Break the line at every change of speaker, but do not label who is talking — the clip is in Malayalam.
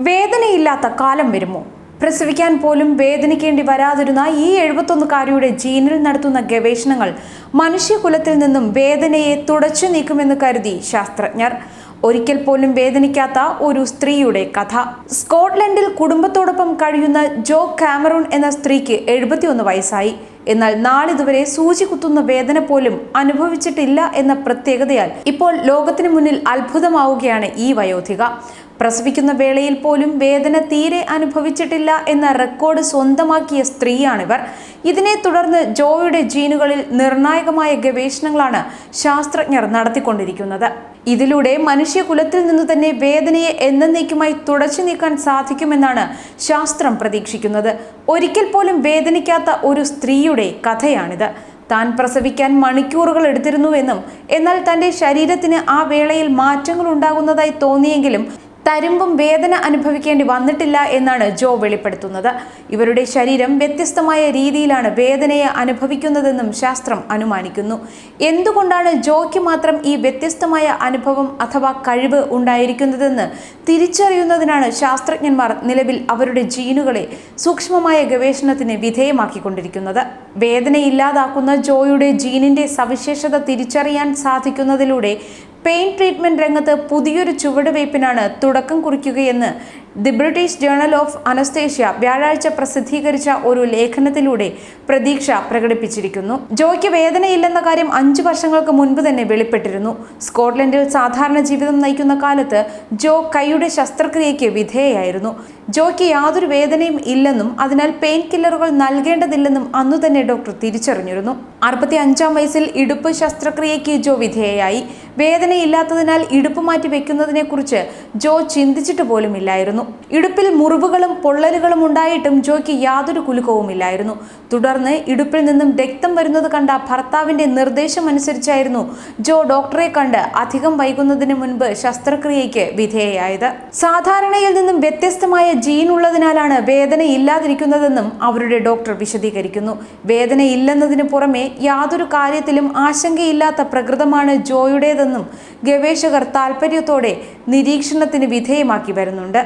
വേദനയില്ലാത്ത കാലം വരുമോ? പ്രസവിക്കാൻ പോലും വേദനിക്കേണ്ടി വരാതിരുന്ന ഈ എഴുപത്തൊന്നുകാരിയുടെ ജീനിൽ നടത്തുന്ന ഗവേഷണങ്ങൾ മനുഷ്യകുലത്തിൽ നിന്നും വേദനയെ തുടച്ചു നീക്കുമെന്ന് കരുതി ശാസ്ത്രജ്ഞർ. ഒരിക്കൽ പോലും വേദനിക്കാത്ത ഒരു സ്ത്രീയുടെ കഥ. സ്കോട്ട്ലൻഡിൽ കുടുംബത്തോടൊപ്പം കഴിയുന്ന ജോ കാമറൂൺ എന്ന സ്ത്രീക്ക് എഴുപത്തിയൊന്ന് വയസ്സായി. എന്നാൽ നാളിതുവരെ സൂചി കുത്തുന്ന വേദന പോലും അനുഭവിച്ചിട്ടില്ല എന്ന പ്രത്യേകതയാൽ ഇപ്പോൾ ലോകത്തിന് മുന്നിൽ അത്ഭുതമാവുകയാണ് ഈ വയോധിക. പ്രസവിക്കുന്ന വേളയിൽ പോലും വേദന തീരെ അനുഭവിച്ചിട്ടില്ല എന്ന റെക്കോർഡ് സ്വന്തമാക്കിയ സ്ത്രീയാണിവർ. ഇതിനെ തുടർന്ന് ജോയുടെ ജീനുകളിൽ നിർണായകമായ ഗവേഷണങ്ങളാണ് ശാസ്ത്രജ്ഞർ നടത്തിക്കൊണ്ടിരിക്കുന്നത്. ഇതിലൂടെ മനുഷ്യകുലത്തിൽ നിന്ന് തന്നെ വേദനയെ എന്നേക്കുമായി തുടച്ചു നീക്കാൻ സാധിക്കുമെന്നാണ് ശാസ്ത്രം പ്രതീക്ഷിക്കുന്നത്. ഒരിക്കൽ പോലും വേദനിക്കാത്ത ഒരു സ്ത്രീയുടെ കഥയാണിത്. താൻ പ്രസവിക്കാൻ മണിക്കൂറുകൾ എടുത്തിരുന്നുവെന്നും എന്നാൽ തന്റെ ശരീരത്തിന് ആ വേളയിൽ മാറ്റങ്ങൾ ഉണ്ടാകുന്നതായി തോന്നിയെങ്കിലും തരുമ്പും വേദന അനുഭവിക്കേണ്ടി വന്നിട്ടില്ല എന്നാണ് ജോ വെളിപ്പെടുത്തുന്നത്. ഇവരുടെ ശരീരം വ്യത്യസ്തമായ രീതിയിലാണ് വേദനയെ അനുഭവിക്കുന്നതെന്നും ശാസ്ത്രം അനുമാനിക്കുന്നു. എന്തുകൊണ്ടാണ് ജോയ്ക്ക് മാത്രം ഈ വ്യത്യസ്തമായ അനുഭവം അഥവാ കഴിവ് ഉണ്ടായിരിക്കുന്നതെന്ന് തിരിച്ചറിയുന്നതിനാണ് ശാസ്ത്രജ്ഞന്മാർ നിലവിൽ അവരുടെ ജീനുകളെ സൂക്ഷ്മമായ ഗവേഷണത്തിന് വിധേയമാക്കിക്കൊണ്ടിരിക്കുന്നത്. വേദനയില്ലാതാക്കുന്ന ജോയുടെ ജീനിന്റെ സവിശേഷത തിരിച്ചറിയാൻ സാധിക്കുന്നതിലൂടെ പെയിൻ ട്രീറ്റ്മെന്റ് രംഗത്ത് പുതിയൊരു ചുവടുവയ്പ്പിനാണ് തുടക്കം കുറിക്കുകയെന്ന് the British journal of anaesthesia വ്യാഴാഴ്ച പ്രസിദ്ധീകരിച്ച ഒരു ലേഖനത്തിലൂടെ പ്രതീക്ഷ പ്രകടിപ്പിച്ചിരിക്കുന്നു. ജോയ്ക്ക് വേദനയില്ലെന്ന കാര്യം അഞ്ചു വർഷങ്ങൾക്ക് മുൻപ് തന്നെ വെളിപ്പെട്ടിരുന്നു. സ്കോട്ട്ലൻഡിൽ സാധാരണ ജീവിതം നയിക്കുന്ന കാലത്ത് ജോ കൈയുടെ ശസ്ത്രക്രിയയ്ക്ക് വിധേയായിരുന്നു ജോയ്ക്ക് യാതൊരു വേദനയും ഇല്ലെന്നും അതിനാൽ പെയിൻ കില്ലറുകൾ നൽകേണ്ടതില്ലെന്നും അന്നു തന്നെ ഡോക്ടർ തിരിച്ചറിഞ്ഞിരുന്നു. അറുപത്തി അഞ്ചാം വയസ്സിൽ ഇടുപ്പ് ശസ്ത്രക്രിയയ്ക്ക് ജോ വിധേയയായി. വേദനയില്ലാത്തതിനാൽ ഇടുപ്പ് മാറ്റി വെക്കുന്നതിനെക്കുറിച്ച് ജോ ചിന്തിച്ചിട്ട് പോലും ഇല്ലായിരുന്നു ഇടുപ്പിൽ മുറിവുകളും പൊള്ളലുകളും ഉണ്ടായിട്ടും ജോയ്ക്ക് യാതൊരു കുലുക്കവുമില്ലായിരുന്നു. തുടർന്ന് ഇടുപ്പിൽ നിന്നും രക്തം വരുന്നത് കണ്ട ഭർത്താവിന്റെ നിർദ്ദേശം അനുസരിച്ചായിരുന്നു ജോ ഡോക്ടറെ കണ്ട് അധികം വൈകുന്നതിന് മുൻപ് ശസ്ത്രക്രിയയ്ക്ക് വിധേയയായത്. സാധാരണയിൽ നിന്നും വ്യത്യസ്തമായ ജീൻ ഉള്ളതിനാലാണ് വേദന ഇല്ലാതിരിക്കുന്നതെന്നും അവരുടെ ഡോക്ടർ വിശദീകരിക്കുന്നു. വേദന ഇല്ലെന്നതിന് പുറമെ യാതൊരു കാര്യത്തിലും ആശങ്കയില്ലാത്ത പ്രകൃതമാണ് ജോയുടേതെന്നും ഗവേഷകർ താൽപ്പര്യത്തോടെ നിരീക്ഷണത്തിന് വിധേയമാക്കി വരുന്നുണ്ട്.